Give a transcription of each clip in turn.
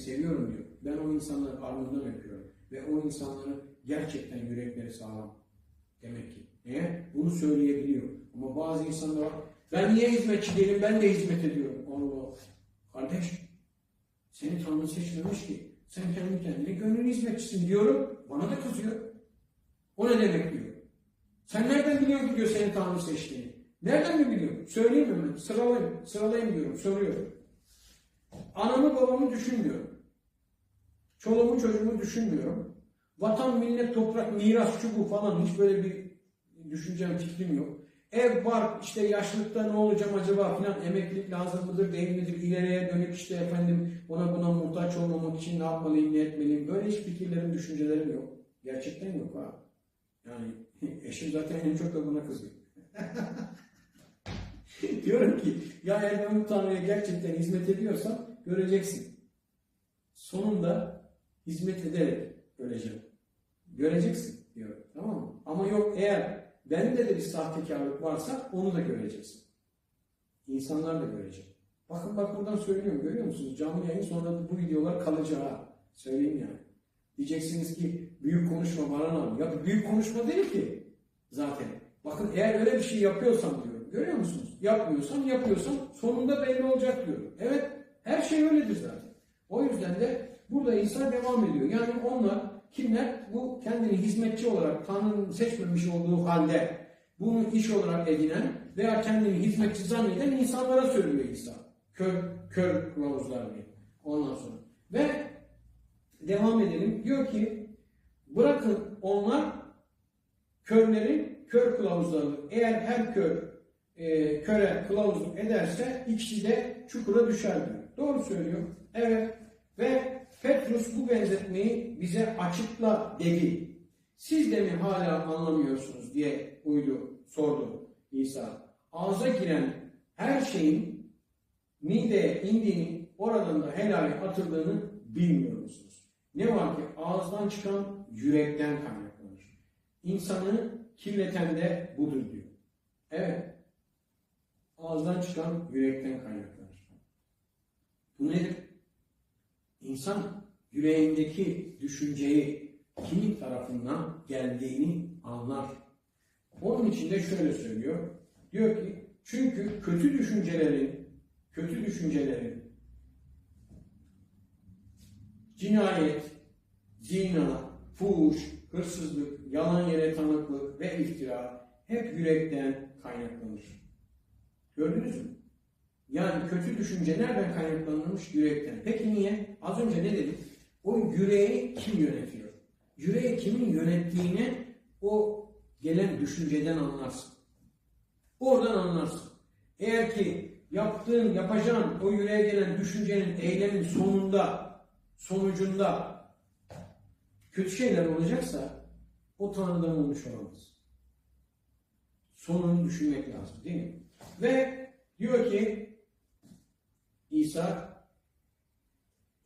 seviyorum diyor. Ben o insanları alnından öpüyorum. Ve o insanların gerçekten yürekleri sağlam. Demek ki. Niye? Bunu söyleyebiliyor. Ama bazı insanlar var. Ben niye hizmetçi değilim? Ben de hizmet ediyorum. Allah. Kardeş, seni Tanrı seçmemiş ki. Sen kendi kendine gönül hizmetçisin diyorum. Bana da kızıyor. O ne demek diyor. Sen nereden biliyorsun diyor seni Tanrı seçtiğini. Nereden mi biliyor? Söyleyeyim mi? Sıralayayım. Sıralayayım diyorum. Soruyorum. Anamı babamı düşünmüyorum. Çoluğumu çocuğumu düşünmüyorum. Vatan, millet, toprak, miras, şu falan hiç böyle bir düşüncem, fikrim yok. Ev var, işte yaşlılıkta ne olacağım acaba filan, emeklilik lazım mıdır, değil midir, ileriye dönük işte efendim ona buna muhtaç olmamak için ne yapmalıyım, ne etmeliyim, böyle hiç fikirlerim, düşüncelerim yok. Gerçekten yok ha. Yani eşim zaten en çok da buna kızıyor. Diyorum ki ya eğer ben Tanrı'ya gerçekten hizmet ediyorsam göreceksin. Sonunda hizmet ederek öleceğim. Göreceksin diyor. Tamam mı? Ama yok eğer bende de bir sahtekarlık varsa onu da göreceksin. İnsanlar da görecek. Bakın bak buradan söylüyorum görüyor musunuz? Canlı yayın sonra da bu videolar kalıcı ha. Söyleyeyim yani. Diyeceksiniz ki büyük konuşma Baran abi. Ya büyük konuşma değil ki zaten. Bakın eğer öyle bir şey yapıyorsam diyorum. Görüyor musunuz? Yapmıyorsam yapıyorsam sonunda belli olacak diyorum. Evet her şey öyledir zaten. O yüzden de burada İsa devam ediyor. Yani onlar kimler? Bu kendini hizmetçi olarak Tanrı'nın seçmemiş olduğu halde bunu iş olarak edinen veya kendini hizmetçi zanneden insanlara söylüyor İsa. Kör, kör kılavuzlar diye. Ondan sonra. Ve devam edelim. Diyor ki bırakın onlar körlerin kör kılavuzlarını. Eğer her kör e, köre kılavuzluk ederse ikisi de çukura düşer diyor. Doğru söylüyor. Evet. Ve Petrus bu benzetmeyi bize açıkla dedi. Siz de mi hala anlamıyorsunuz diye uydu, sordu İsa. Ağza giren her şeyin mideye indiğini, oradan da helale atıldığını bilmiyor musunuz? Ne var ki ağızdan çıkan yürekten kaynaklanır. İnsanı kirleten de budur diyor. Evet. Ağızdan çıkan yürekten kaynaklanır. Bu nedir? İnsan yüreğindeki düşünceyi kimin tarafından geldiğini anlar. Onun için de şöyle söylüyor. Diyor ki çünkü kötü düşüncelerin kötü düşüncelerin cinayet, zina, fuhuş, hırsızlık, yalan yere tanıklık ve iftira hep yürekten kaynaklanır. Gördünüz mü? Yani kötü düşünce nereden kaynaklanırmış? Yürekten. Peki niye? Az önce ne dedik? O yüreği kim yönetiyor? Yüreği kimin yönettiğini o gelen düşünceden anlarsın. Oradan anlarsın. Eğer ki yaptığın, yapacağın o yüreğe gelen düşüncenin, eylemin sonunda, sonucunda kötü şeyler olacaksa o Tanrı'dan olmuş olamaz. Sonunu düşünmek lazım değil mi? Ve diyor ki İsa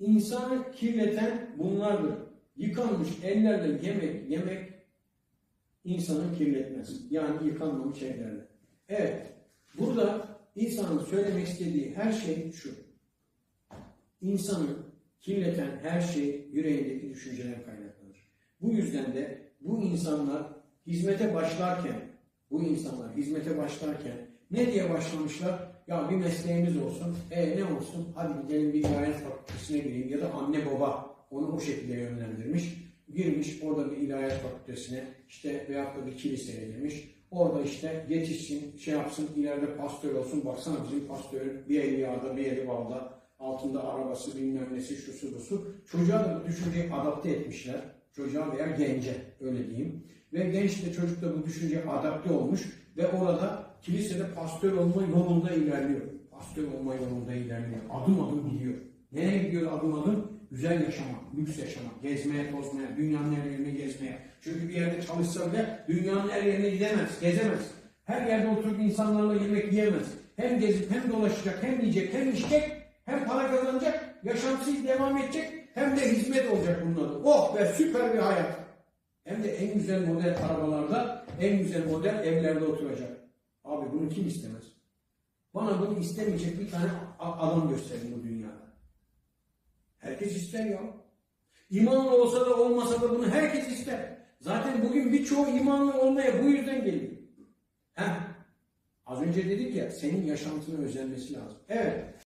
insanı kirleten bunlardır. Yıkanmış ellerle yemek yemek insanı kirletmez. Yani yıkanmamış ellerle. Evet. Burada İsa'nın söylemek istediği her şey şu. İnsanı kirleten her şey yüreğindeki düşünceden kaynaklanır. Bu yüzden de bu insanlar hizmete başlarken, bu insanlar hizmete başlarken ne diye başlamışlar? Ya bir mesleğimiz olsun. E ne olsun? Hadi gidelim bir ilahiyat fakültesine gireyim. Ya da anne baba onu o şekilde yönlendirmiş. Girmiş orada bir ilahiyat fakültesine işte veyahut da bir kiliseye girmiş. Orada işte yetişsin, şey yapsın, ileride pastör olsun. Baksana bizim pastörün bir eli yağda, bir eli balda. Altında arabası, bilmem nesi, şusu busu. Çocuğa da düşünceyi adapte etmişler. Çocuğa veya gence, öyle diyeyim. Ve genç de çocuk da bu düşünceye adapte olmuş. Ve orada kilisede pastör olma yolunda ilerliyor. Pastör olma yolunda ilerliyor. Adım adım gidiyor. Nereye gidiyor adım adım? Güzel yaşamak, lüks yaşamak, gezmeye, tozmaya, dünyanın her yerini gezmeye. Çünkü bir yerde çalışsa bile dünyanın her yerine gidemez, gezemez. Her yerde oturup insanlarla yemek yiyemez. Hem gezip hem dolaşacak, hem yiyecek, hem içecek, hem para kazanacak, yaşantısız devam edecek, hem de hizmet olacak bunun adı. Oh be süper bir hayat. Hem de en güzel model arabalarda, en güzel model evlerde oturacak. Abi bunu kim istemez? Bana bunu istemeyecek bir tane adam gösterin bu dünyada. Herkes ister ya. İmanlı olsa da olmasa da bunu herkes ister. Zaten bugün birçoğu imanlı olmaya bu yüzden geliyor. Heh. Az önce dedik ya senin yaşantına özenmesi lazım. Evet.